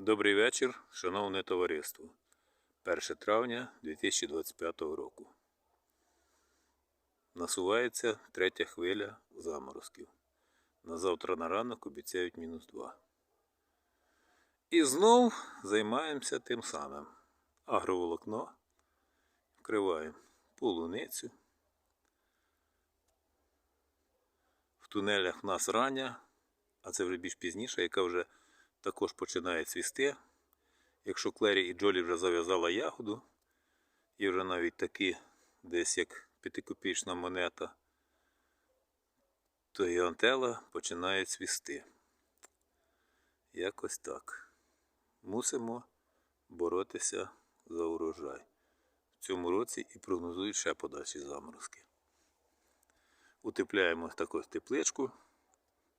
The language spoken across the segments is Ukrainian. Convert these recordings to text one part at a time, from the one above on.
Добрий вечір, шановне товариство. 1 травня 2025 року. Насувається третя хвиля заморозків. На завтра на ранок обіцяють мінус 2. І знов займаємося тим самим. Агроволокно. Вкриваємо полуницю. В тунелях в нас рання, а це вже більш пізніше, яка вже також починає цвісти. Якщо Клері і Джолі вже зав'язала ягоду, і вже навіть такі десь як п'ятикопічна монета, то і починає цвісти. Якось так. Мусимо боротися за урожай. В цьому році і прогнозують ще подальші заморозки. Утепляємо таку тепличку,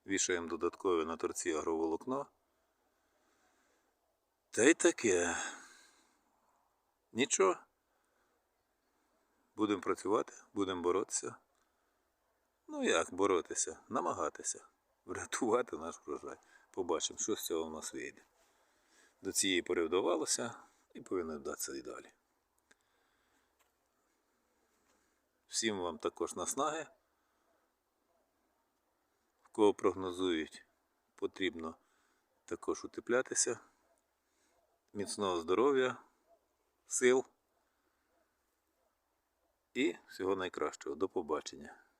вішаємо додаткове на торці агроволокно. Та й таке. Нічого. Будемо працювати, будемо боротися. Ну як боротися? Намагатися. Врятувати наш врожай. Побачимо, що з цього в нас вийде. До цієї пори вдавалося і повинно вдатися і далі. Всім вам також наснаги. В кого прогнозують, потрібно також утеплятися міцного здоров'я, сил і всього найкращого. До побачення.